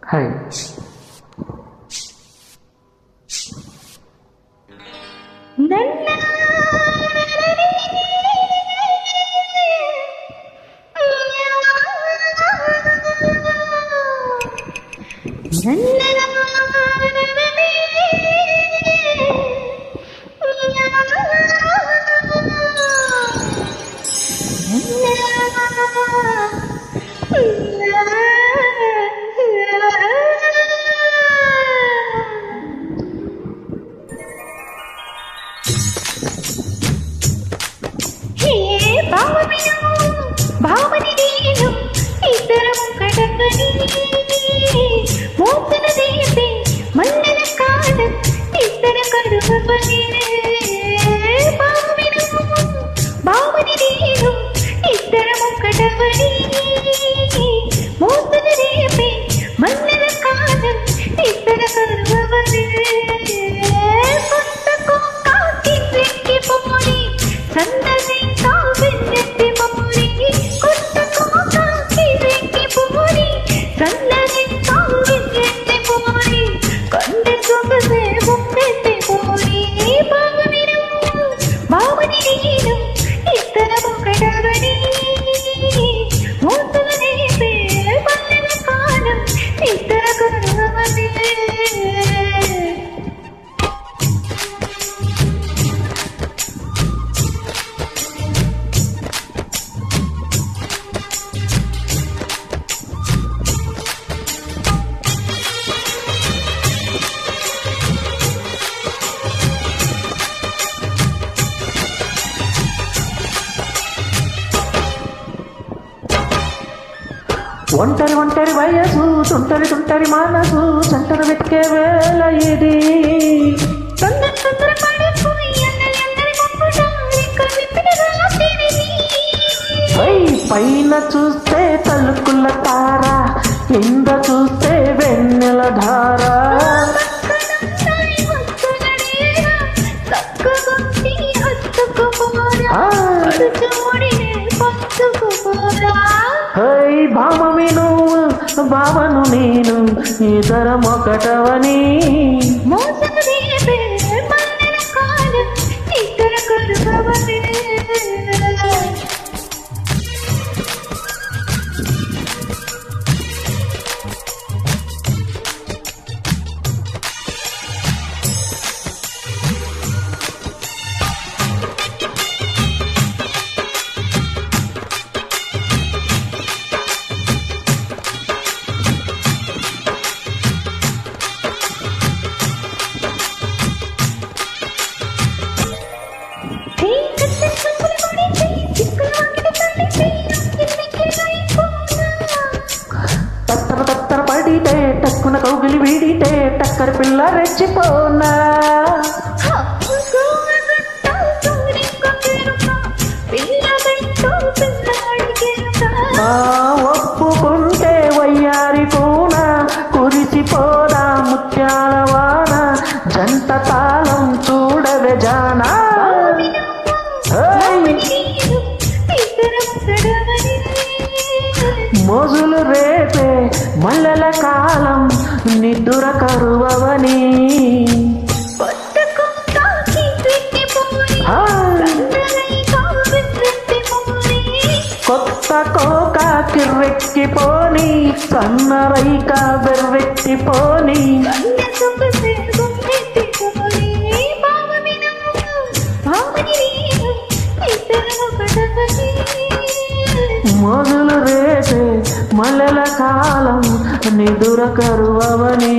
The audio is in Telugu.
はい。なんなななな ఒంటరి ఒంటరి వయసు తుంటరి తుంటరి మనసు సంటను వెతికే వేళ ఇది. పైన చూస్తే తలుకుల తారా కింద చూస్తే నేను ఇతర మొకటవని మోసము టక్కున కౌగిలి వీడితే టక్కర పిల్ల రెచ్చిపోనా? కాలం నిదుర కరువవని కొత్త కోక కిర్రెక్కిపోని కన్నరైక వెర్రెక్కిపోని మొదలు రేసే మలల కాలం నిదుర కరువవనే